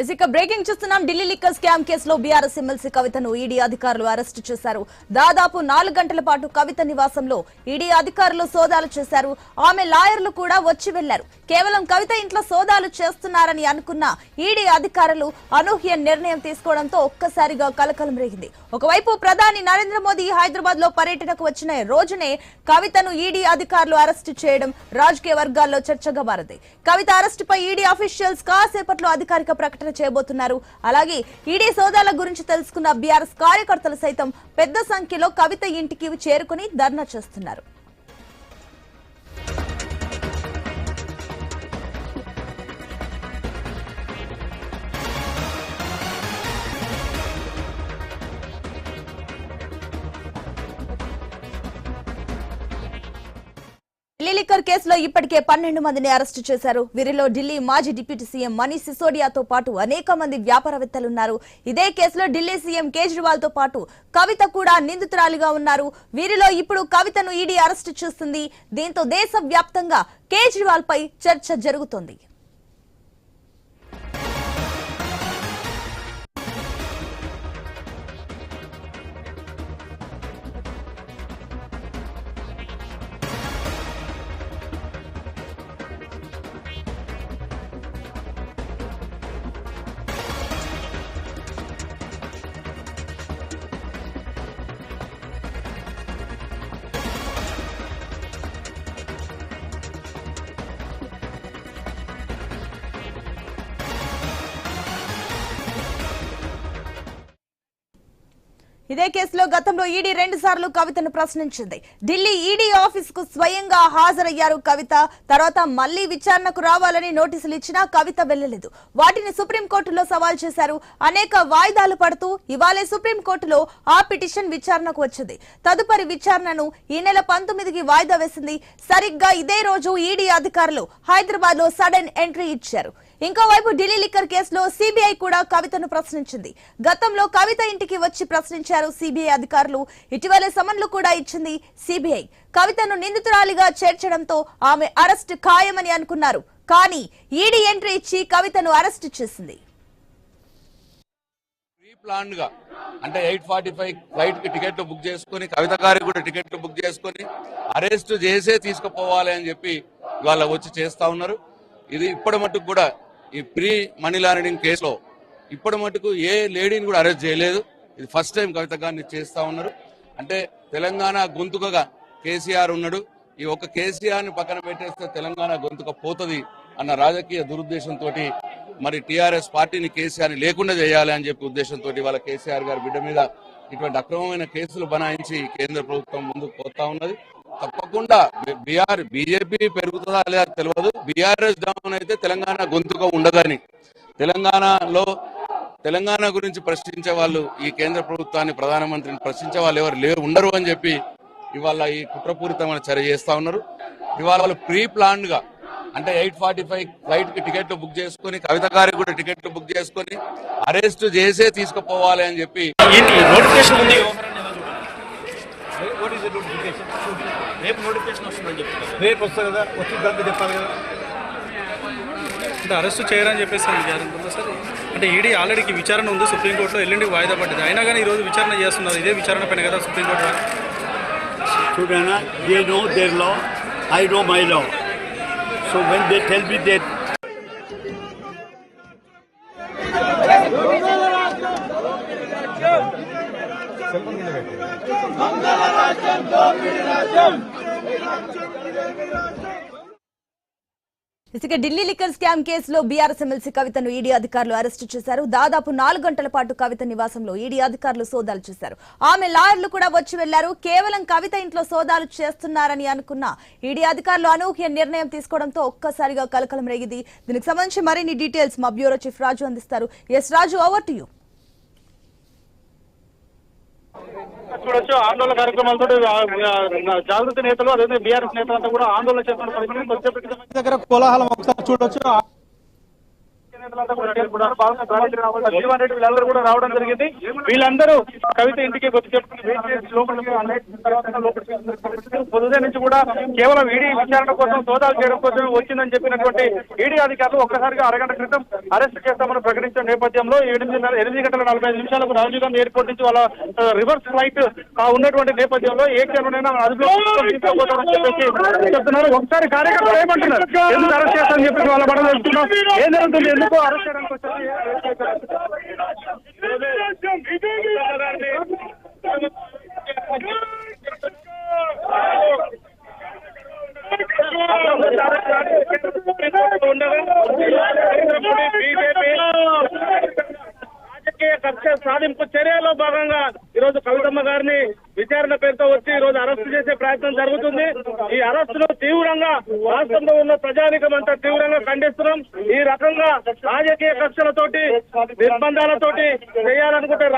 ఇక బ్రేకింగ్ చూస్తున్నాం. Delhi liquor scam కేసులో బీఆర్ఎస్ ఎమ్మెల్సీ కవితను ఈడీ అధికారులు అరెస్టు చేశారు. దాదాపు నాలుగు గంటల పాటు కవిత నివాసంలో ఈడీ అధికారులు సోదాలు చేశారు. ఆమె లాయర్లు కూడా వచ్చి వెళ్ళారు. కేవలం కవిత ఇంట్లో సోదాలు చేస్తున్నారని అనుకున్న ఈడీ అధికారులు అనూహ్య నిర్ణయం తీసుకోవడంతో ఒక్కసారిగా కలకలం రేగింది. ఒకవైపు ప్రధాని నరేంద్ర మోదీ హైదరాబాద్లో పర్యటనకు వచ్చిన రోజునే కవితను ఈడీ అధికారులు అరెస్టు చేయడం రాజకీయ వర్గాల్లో చర్చగా మారింది. కవిత అరెస్టుపై ఈడీ అఫీషియల్స్ కాసేపట్లో అధికారిక ప్రకటన చేయబోతున్నారు. అలాగే ఈడీ సోదాల గురించి తెలుసుకున్న బీఆర్ఎస్ కార్యకర్తలు సైతం పెద్ద సంఖ్యలో కవిత ఇంటికి చేరుకుని ధర్నా చేస్తున్నారు. ఢిల్లీ లిక్కర్ కేసులో ఇప్పటికే పన్నెండు మందిని అరెస్టు చేశారు. వీరిలో ఢిల్లీ మాజీ డిప్యూటీ సీఎం మనీష్ సిసోడియాతో పాటు అనేక మంది వ్యాపారవేత్తలున్నారు. ఇదే కేసులో ఢిల్లీ సీఎం కేజ్రీవాల్తో పాటు కవిత కూడా నిందితురాలిగా ఉన్నారు. వీరిలో ఇప్పుడు కవితను ఈడీ అరెస్టు చేస్తుంది. దీంతో దేశవ్యాప్తంగా కేజ్రీవాల్ పై చర్చ జరుగుతోంది. ఇదే కేసులో గతంలో ఈడీ రెండు సార్లు కవితను ప్రశ్నించింది. ఢిల్లీ ఈడీ ఆఫీస్కు స్వయంగా హాజరయ్యారు కవిత. తర్వాత మళ్ళీ విచారణకు రావాలని నోటీసులు ఇచ్చినా కవిత వెళ్ళలేదు వాటిని సుప్రీంకోర్టులో సవాల్ చేశారు. అనేక వాయిదాలు పడుతూ ఇవాళే సుప్రీంకోర్టులో ఆ పిటిషన్ విచారణకు వచ్చింది. తదుపరి విచారణను ఈ నెల పంతొమ్మిదికి వాయిదా వేసింది. సరిగ్గా ఇదే రోజు ఈడీ అధికారులు హైదరాబాద్లో సడన్ ఎంట్రీ ఇచ్చారు. ఇంకోవైపు ఢిల్లీ లిక్కర్ కేసులో సిబిఐ కూడా కవితను ప్రశ్నించింది. గతంలో కవిత ఇంటికి వచ్చి ప్రశ్నించారు సిబిఐ అధికారులు. ఇటీవలే సమన్లు కూడా ఇచ్చింది సిబిఐ. కవితను నిందితురాలిగా చేర్చడంతో ఆమె అరెస్ట్ ఖాయమని అనుకున్నారు. కానీ ఈడీ ఎంట్రీ ఇచ్చి కవితను అరెస్ట్ చేసింది. ప్రీ గా. అంటే ఎయిట్ ఫార్టీ ఫైవ్ ఫ్లైట్కి టికెట్లు బుక్ చేసుకుని కవిత గారికి కూడా టికెట్లు బుక్ చేసుకుని అరెస్ట్ చేసే తీసుకుపోవాలి అని చెప్పి ఇవాళ వచ్చి చేస్తా ఉన్నారు. ఇది ఇప్పటి మట్టుకు కూడా ఈ ప్రీ మనీ లాండరింగ్ కేసులో ఇప్పటి మటుకు ఏ లేడీని కూడా అరెస్ట్ చేయలేదు. ఇది ఫస్ట్ టైం కవిత గారిని చేస్తా ఉన్నారు. అంటే తెలంగాణ గొంతుకగా కేసీఆర్ ఉన్నాడు. ఈ ఒక్క కేసీఆర్ని పక్కన పెట్టేస్తే తెలంగాణ గొంతుక పోతుంది అన్న రాజకీయ దురుద్దేశంతో మరి టీఆర్ఎస్ పార్టీని కేసీఆర్ని లేకుండా చేయాలి అని చెప్పి ఉద్దేశంతో ఇవాళ కేసీఆర్ గారి బిడ్డ మీద ఇటువంటి అక్రమమైన కేసులు బనాయించి కేంద్ర ప్రభుత్వం ముందుకు పోతా ఉన్నది. తప్పకుండా బీఆర్ బీజేపీ పెరుగుతుందా లేదా తెలియదు బీఆర్ఎస్ డౌన్ అయితే తెలంగాణ గొంతుక ఉండదని. తెలంగాణలో తెలంగాణ గురించి ప్రశ్నించే వాళ్ళు ఈ కేంద్ర ప్రభుత్వాన్ని ప్రధానమంత్రిని ప్రశ్నించే వాళ్ళు ఎవరు లేరు ఉండరు అని చెప్పి ఇవాళ ఈ కుట్రపూరితమైన చర్య చేస్తా ఉన్నారు. ఇవాళ వాళ్ళు ప్రీ ప్లాన్డ్గా అంటే ఎయిట్ ఫార్టీ ఫైవ్ ఫ్లైట్కి టికెట్లు బుక్ చేసుకుని కవిత గారికి కూడా టికెట్లు బుక్ చేసుకుని అరెస్ట్ చేసే తీసుకుపోవాలి అని చెప్పి నోటిఫికేషన్ ఉంది వాట్ ఈస్ ద నోటిఫికేషన్ రేపు నోటిఫికేషన్ వస్తుందని చెప్తున్నారు. రేపు వస్తుంది కదా వచ్చిందంతా చెప్పాలి కదా. అంటే అరెస్ట్ చేయరని చెప్పేసి అని గ్యారెంటీ సార్. అంటే ఈడీ ఆల్రెడీకి విచారణ ఉంది సుప్రీంకోర్టులో ఎల్లుండికి వాయిదా పడ్డది. అయినా కానీ ఈరోజు విచారణ చేస్తున్నారు ఇదే విచారణ పైన కదా సుప్రీంకోర్టు. చూడనా? They know their law I know my law so when they tell me they ఇసుక ఢిల్లీ లిక్కర్ స్కామ్ కేసులో బీఆర్ఎస్ ఎమ్మెల్సీ కవితను ఈడీ అధికారులు అరెస్టు చేశారు. దాదాపు నాలుగు గంటల పాటు కవిత నివాసంలో ఈడీ అధికారులు సోదాలు చేశారు. ఆమె లాయర్లు కూడా వచ్చి వెళ్ళారు. కేవలం కవిత ఇంట్లో సోదాలు చేస్తున్నారని అనుకున్న ఈడీ అధికారులు అనూహ్య నిర్ణయం తీసుకోవడంతో ఒక్కసారిగా కలకలం రేగింది. దీనికి సంబంధించి మరిన్ని డీటెయిల్స్ మా బ్యూరో చీఫ్ రాజు అందిస్తారు. S Raju over to you చూడొచ్చు. ఆందోళన కార్యక్రమాలతో జాగృతి నేతలు అదే బీఆర్ఎస్ నేతలంతా కూడా ఆందోళన చేస్తున్న పరిస్థితి దగ్గర కోలాహలం ఒకసారి చూడొచ్చు. కూడా చేరుకున్నారు. భాగంగా జీవన్ రెడ్డి వీళ్ళందరూ కూడా రావడం జరిగింది. వీళ్ళందరూ కవిత ఇంటికి వచ్చి చెప్పుకుని వెయిట్ నుంచి కూడా కేవలం ఈడీ విచారణ కోసం సోదాలు చేయడం కోసం వచ్చిందని చెప్పినటువంటి ఈడీ అధికారులు ఒక్కసారిగా అరగంట క్రితం అరెస్ట్ చేస్తామని ప్రకటించిన నేపథ్యంలో ఎనిమిది ఎనిమిది గంటల నలభై ఐదు నిమిషాలకు రాజీవ్ గాంధీ ఎయిర్పోర్ట్ నుంచి వాళ్ళ రివర్స్ ఫ్లైట్ ఉన్నటువంటి నేపథ్యంలో ఏ క్షణమైనా అదుపులో చెప్పేసి చెప్తున్నారు. ఒకసారి కార్యకర్తలు ఏమంటున్నారు? ఎందుకు అరెస్ట్ చేస్తామని చెప్పేసి వాళ్ళ పడవ ఏం జరుగుతుంది? ఎందుకు అరెస్ట్ చేయడానికి రాజకీయ కక్ష సాధింపు చర్యలో భాగంగా ఈ రోజు కవితమ్మ గారిని విచారణ పేరుతో వచ్చి ఈ రోజు చేసే ప్రయత్నం జరుగుతుంది. ఈ అరెస్టును తీవ్రంగా రాష్ట్రంలో ఉన్న ప్రజానికం అంతా తీవ్రంగా ఖండిస్తున్నాం. ఈ రకంగా రాజకీయ కక్షలతోటి నిర్బంధాలతోటి చేయాలనుకుంటే